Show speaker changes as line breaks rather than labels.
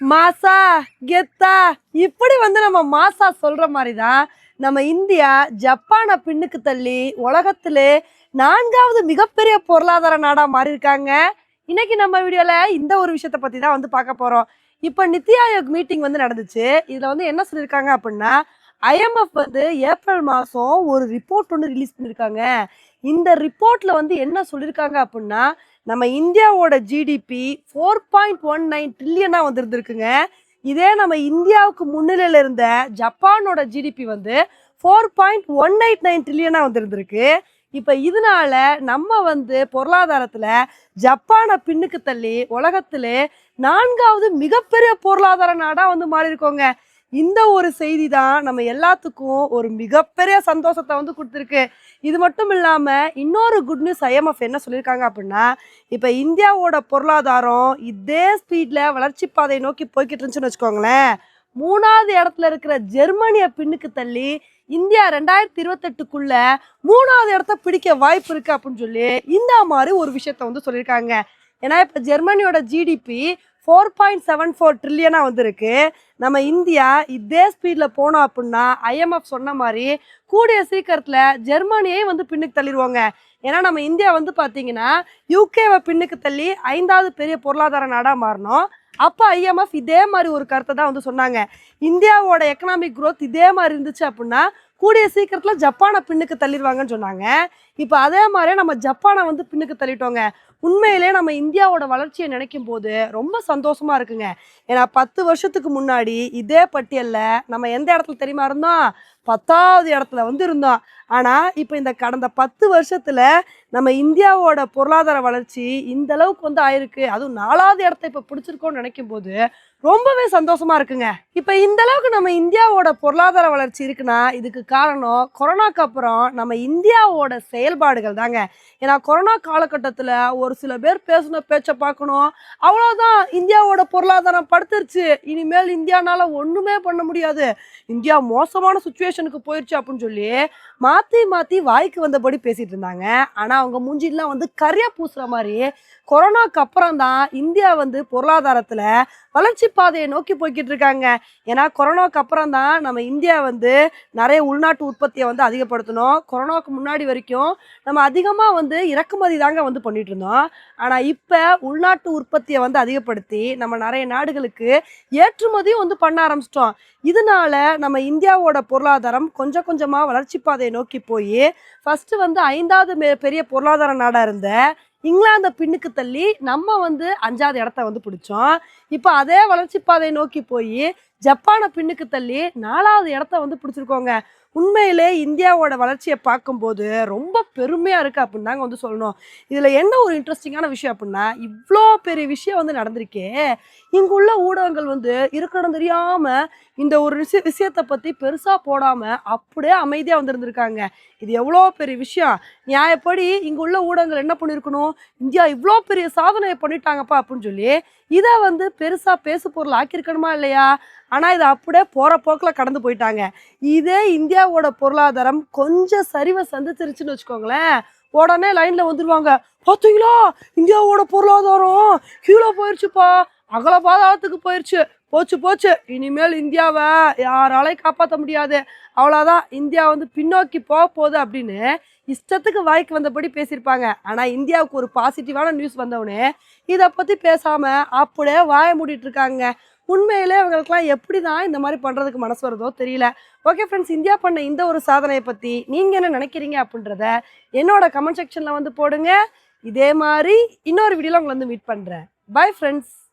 மாசா கெத்தா இப்படி வந்து நம்ம மாசா சொல்ற மாதிரி தான் நம்ம இந்தியா ஜப்பானை பின்னுக்கு தள்ளி உலகத்திலே நான்காவது மிகப்பெரிய பொருளாதார நாடா மாறி இருக்காங்க இன்னைக்கு நம்ம வீடியோல இந்த ஒரு விஷயத்த பத்தி தான் வந்து பார்க்க போறோம். இப்போ நித்தி ஆயோக் மீட்டிங் வந்து நடந்துச்சு. இதுல வந்து என்ன சொல்லியிருக்காங்க அப்படின்னா ஐஎம்எஃப் வந்து ஏப்ரல் மாதம் ஒரு ரிப்போர்ட் ஒன்று ரிலீஸ் பண்ணியிருக்காங்க. இந்த ரிப்போர்ட்ல வந்து என்ன சொல்லியிருக்காங்க அப்படின்னா நம்ம இந்தியாவோட GDP four point one nine ட்ரில்லியனாக வந்திருந்துருக்குங்க. இதே நம்ம இந்தியாவுக்கு முன்னிலையில் இருந்த ஜப்பானோட ஜிடிபி வந்து four point one eight nine ட்ரில்லியனாக வந்திருந்திருக்கு. இப்போ இதனால நம்ம வந்து பொருளாதாரத்தில் ஜப்பானை பின்னுக்கு தள்ளி உலகத்திலே நான்காவது மிகப்பெரிய பொருளாதார நாடாக வந்து மாறி இருக்கோங்க இந்த ஒரு செய்தி தான் நம்ம எல்லாத்துக்கும் ஒரு மிகப்பெரிய சந்தோஷத்தை வந்து கொடுத்துருக்கு. இது மட்டும் இல்லாமல் இன்னொரு குட் நியூஸ் ஐஎம்எஃப் என்ன சொல்லியிருக்காங்க அப்படின்னா இப்போ இந்தியாவோட பொருளாதாரம் இதே ஸ்பீடில் வளர்ச்சி பாதையை நோக்கி போய்கிட்டு இருந்துச்சுன்னு வச்சுக்கோங்களேன். மூணாவது இடத்துல இருக்கிற ஜெர்மனியை பின்னுக்கு தள்ளி இந்தியா ரெண்டாயிரத்தி இருபத்தெட்டுக்குள்ள மூணாவது இடத்த பிடிக்க வாய்ப்பு இருக்கு அப்படின்னு சொல்லி இந்த மாதிரி ஒரு விஷயத்த வந்து சொல்லியிருக்காங்க. ஏன்னா இப்போ ஜெர்மனியோட GDP four point seven four ட்ரில்லியனாக வந்திருக்கு. நம்ம இந்தியா இதே ஸ்பீடில் போனோம் அப்படின்னா ஐஎம்எஃப் சொன்ன மாதிரி கூடிய சீக்கிரத்தில் ஜெர்மனியே வந்து பின்னுக்கு தள்ளிடுவாங்க ஏன்னா நம்ம இந்தியா வந்து பார்த்தீங்கன்னா யூகேவை பின்னுக்கு தள்ளி ஐந்தாவது பெரிய பொருளாதார நாடாக மாறணும். அப்போ ஐஎம்எஃப் இதே மாதிரி ஒரு கருத்தை தான் வந்து சொன்னாங்க. இந்தியாவோட எக்கனாமிக் க்ரோத் இதே மாதிரி இருந்துச்சு அப்படின்னா கூடிய சீக்கிரத்தில் ஜப்பானை பின்னுக்கு தள்ளிடுவாங்கன்னு சொன்னாங்க. இப்போ அதே மாதிரியே நம்ம ஜப்பானை வந்து பின்னுக்கு தள்ளிட்டோங்க. உண்மையிலே நம்ம இந்தியாவோட வளர்ச்சியை நினைக்கும் போது ரொம்ப சந்தோஷமா இருக்குங்க. ஏன்னா பத்து வருஷத்துக்கு முன்னாடி இதே பட்டியலில் நம்ம எந்த இடத்துல தெரியுமா இருந்தோம்? பத்தாவது இடத்துல வந்து இருந்தோம். ஆனால் இப்போ இந்த கடந்த பத்து வருஷத்தில் நம்ம இந்தியாவோட பொருளாதார வளர்ச்சி இந்த அளவுக்கு வந்து ஆயிருக்கு. அதுவும் நாலாவது இடத்த இப்போ பிடிச்சிருக்கோன்னு நினைக்கும் போது ரொம்பவே சந்தோஷமா இருக்குங்க. இப்போ இந்த அளவுக்கு நம்ம இந்தியாவோட பொருளாதார வளர்ச்சி இருக்குன்னா இதுக்கு காரணம் கொரோனாக்கு அப்புறம் நம்ம இந்தியாவோட செயல்பாடுகள் தாங்க. ஏன்னா கொரோனா காலகட்டத்தில் ஒரு ஒரு சில பேர் பேசின பேச்சை பார்க்கணும். அவ்வளோதான் இந்தியாவோட பொருளாதாரம் படுத்துருச்சு. இனிமேல் இந்தியானால ஒன்றுமே பண்ண முடியாது. இந்தியா மோசமான சுச்சுவேஷனுக்கு போயிடுச்சு அப்படின்னு சொல்லி மாற்றி மாற்றி வாய்க்கு வந்தபடி பேசிகிட்டு இருந்தாங்க. ஆனால் அவங்க மூஞ்சிலாம் வந்து கரியா பூசுகிற மாதிரி கொரோனாக்கு அப்புறம் தான் இந்தியா வந்து பொருளாதாரத்தில் வளர்ச்சி பாதையை நோக்கி போய்கிட்டு இருக்காங்க. ஏன்னா கொரோனாக்கு அப்புறம் தான் நம்ம இந்தியா வந்து நிறைய உள்நாட்டு உற்பத்தியை வந்து அதிகப்படுத்தணும். கொரோனாவுக்கு முன்னாடி வரைக்கும் நம்ம அதிகமாக வந்து இறக்குமதி தாங்க வந்து பண்ணிட்டு இருந்தோம். ஆனால் இப்போ உள்நாட்டு உற்பத்தியை வந்து அதிகப்படுத்தி நம்ம நிறைய நாடுகளுக்கு ஏற்றுமதியும் வந்து பண்ண ஆரம்பிச்சிட்டோம். இதனால நம்ம இந்தியாவோட பொருளாதாரம் கொஞ்சம் கொஞ்சமாக வளர்ச்சி பாதையை நோக்கி போய் ஃபஸ்ட்டு வந்து ஐந்தாவது மே- பெரிய பொருளாதார நாடாக இருந்த இங்கிலாந்தை பின்னுக்கு தள்ளி நம்ம வந்து அஞ்சாவது இடத்த வந்து பிடிச்சோம். இப்போ அதே வளர்ச்சி பாதையை நோக்கி போய் ஜப்பானை பின்னுக்கு தள்ளி நாலாவது இடத்த வந்து பிடிச்சிருக்கோங்க. உண்மையிலே இந்தியாவோட வளர்ச்சியை பார்க்கும்போது ரொம்ப பெருமையாக இருக்குது அப்படின்னு தாங்க வந்து சொல்லணும். இதில் என்ன ஒரு இன்ட்ரெஸ்டிங்கான விஷயம் அப்படின்னா இவ்வளோ பெரிய விஷயம் வந்து நடந்திருக்கே. இங்குள்ள ஊடகங்கள் வந்து இருக்கணும் தெரியாமல் இந்த ஒரு விஷய விஷயத்தை பற்றி பெருசாக போடாமல் அப்படியே அமைதியாக வந்திருந்திருக்காங்க இது எவ்வளோ பெரிய விஷயம்? நியாயப்படி இங்கே உள்ள ஊடகங்கள் என்ன பண்ணியிருக்கணும் இந்தியா இவ்வளோ பெரிய சாதனையை பண்ணிட்டாங்கப்பா அப்படின்னு சொல்லி இதை வந்து பெருசாக பேசு பொருள் ஆக்கியிருக்கணுமா இல்லையா? ஆனால் இது அப்படியே போகிற போக்கில் கடந்து போயிட்டாங்க. இதே இந்தியாவோட பொருளாதாரம் கொஞ்சம் சரிவை சந்திச்சிருச்சுன்னு வச்சுக்கோங்களேன். உடனே லைனில் வந்துடுவாங்க பார்த்தீங்களா இந்தியாவோட பொருளாதாரம் கீழே போயிடுச்சுப்பா அகல பாதாளத்துக்கு போயிடுச்சு போச்சு போச்சு. இனிமேல் இந்தியாவை யாராலையும் காப்பாற்ற முடியாது. அவ்வளோதான் இந்தியா வந்து பின்னோக்கி போக போகுது அப்படின்னு இஷ்டத்துக்கு வாய்க்கு வந்தபடி பேசியிருப்பாங்க. ஆனால் இந்தியாவுக்கு ஒரு பாசிட்டிவான நியூஸ் வந்தவுடனே இதை பற்றி பேசாமல் அப்படியே வாய மூடிட்டு இருக்காங்க. உண்மையிலே அவங்களுக்குலாம் எப்படி தான் இந்த மாதிரி பண்ணுறதுக்கு மனசு வருதோ தெரியல. ஓகே ஃப்ரெண்ட்ஸ் இந்தியா பண்ண இந்த ஒரு சாதனையை பற்றி நீங்கள் என்ன நினைக்கிறீங்க அப்படின்றத என்னோட கமெண்ட் செக்ஷனில் வந்து போடுங்க. இதே மாதிரி இன்னொரு வீடியோவில் உங்களை வந்து மீட் பண்ணுறேன் பை ஃப்ரெண்ட்ஸ்